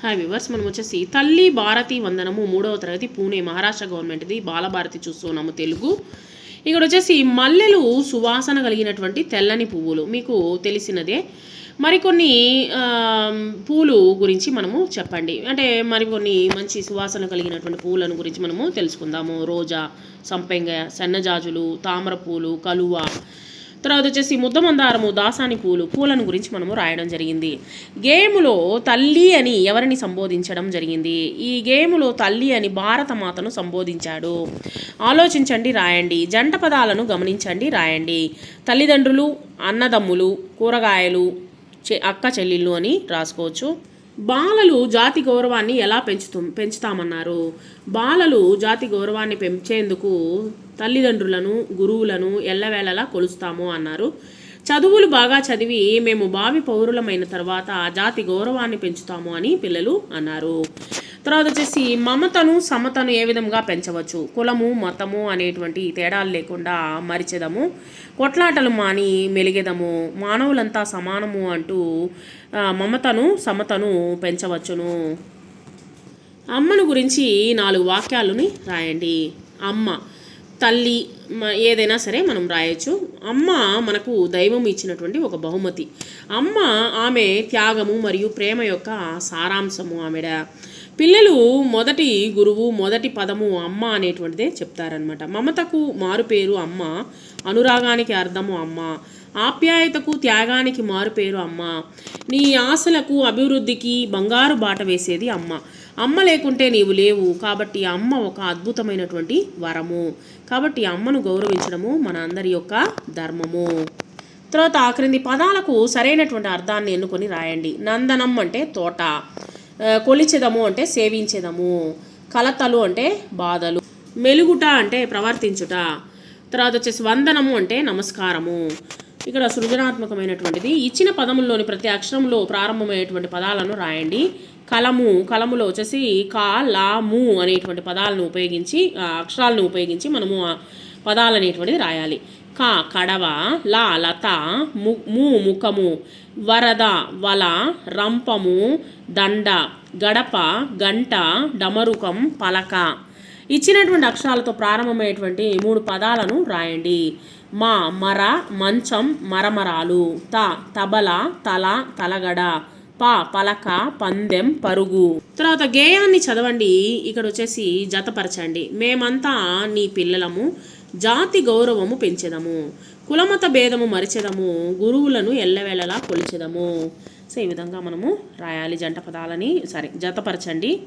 Hi viewers మనం వచ్చేసి తల్లి భారతి వందనము మూడవ తరగతి పూణే మహారాష్ట్ర గవర్నమెంట్ది బాలభారతి చూస్తున్నాము తెలుగు. ఇక్కడ వచ్చేసి మల్లెలు సువాసన కలిగినటువంటి తెల్లని పువ్వులు. మీకు తెలిసినదే. మరికొన్ని పూలు గురించి మనము చెప్పండి. అంటే మరికొన్ని మంచి సువాసన కలిగినటువంటి పూలను గురించి మనము తెలుసుకుందాము. రోజా సంపెంగ సన్నజాజులు తామర పూలు కలువ తర్వాత వచ్చేసి ముద్దమందారము దాసాని పూలు పూలను గురించి మనము రాయడం జరిగింది. గేములో తల్లి అని ఎవరిని సంబోధించడం జరిగింది? ఈ గేములో తల్లి అని భారతమాతను సంబోధించాడు. ఆలోచించండి రాయండి. జంట పదాలను గమనించండి రాయండి. తల్లిదండ్రులు అన్నదమ్ములు కూరగాయలు చె అక్క చెల్లెళ్ళు అని రాసుకోవచ్చు. బాలలు జాతి గౌరవాన్ని ఎలా పెంచుతూ పెంచుతామన్నారు. బాలలు జాతి గౌరవాన్ని పెంచేందుకు తల్లిదండ్రులను గురువులను ఎల్లవేళలా కొలుస్తాము అన్నారు. చదువులు బాగా చదివి మేము భావి పౌరులమైన తర్వాత జాతి గౌరవాన్ని పెంచుతాము అని పిల్లలు అన్నారు. తర్వాత వచ్చేసి మమతను సమతను ఏ విధంగా పెంచవచ్చు? కులము మతము అనేటువంటి తేడాలు లేకుండా మరిచెదము కొట్లాటలు మాని మెలిగెదము మానవులంతా సమానము అంటూ మమతను సమతను పెంచవచ్చును. అమ్మను గురించి నాలుగు వాక్యాలని రాయండి. అమ్మ తల్లి ఏదైనా సరే మనం రాయొచ్చు. అమ్మ మనకు దైవం ఇచ్చినటువంటి ఒక బహుమతి. అమ్మ ఆమె త్యాగము మరియు ప్రేమ యొక్క సారాంశము ఆమెడ. పిల్లలు మొదటి గురువు మొదటి పదము అమ్మ అనేటువంటిదే చెప్తారనమాట మమతకు మారుపేరు అమ్మ అనురాగానికి అర్థము అమ్మ ఆప్యాయతకు త్యాగానికి మారుపేరు అమ్మ నీ ఆశలకు అభివృద్ధికి బంగారు బాట వేసేది అమ్మ. అమ్మ లేకుంటే నీవు లేవు. కాబట్టి అమ్మ ఒక అద్భుతమైనటువంటి వరము. కాబట్టి అమ్మను గౌరవించడము మన అందరి యొక్క ధర్మము. తర్వాత క్రింది పదాలకు సరైనటువంటి అర్థాన్ని ఎన్నుకొని రాయండి. నందనం అంటే తోట. కొలిచెదము అంటే సేవించేదము కలతలు అంటే బాధలు మెలుగుట అంటే ప్రవర్తించుట తర్వాత వచ్చేసి వందనము అంటే నమస్కారము. ఇక్కడ సృజనాత్మకమైనటువంటిది. ఇచ్చిన పదముల్లోని ప్రతి అక్షరంలో ప్రారంభమయ్యేటువంటి పదాలను రాయండి. కలము కలములో వచ్చేసి కా లా ము అనేటువంటి పదాలను ఉపయోగించి అక్షరాలను ఉపయోగించి మనము పదాలు అనేటువంటిది రాయాలి. కా కడవ లా లత ము ము ముఖము వరద వల రంపము దండ గడప గంట డమరుకం పలక. ఇచ్చినటువంటి అక్షరాలతో ప్రారంభమయ్యేటువంటి మూడు పదాలను రాయండి. మా మర మంచం మరమరాలు త తబల తల తలగడ ప పలక పందెం పరుగు. తర్వాత గేయాన్ని చదవండి. ఇక్కడ వచ్చేసి జతపరచండి. మేమంతా నీ పిల్లలము. జాతి గౌరవము పెంచెదము. కులమత భేదము మరిచెదము. గురువులను ఎల్లవేళలా కొలిచెదము. సో ఈ విధంగా మనము రాయాలి జంట పదాలని సరే జతపరచండి.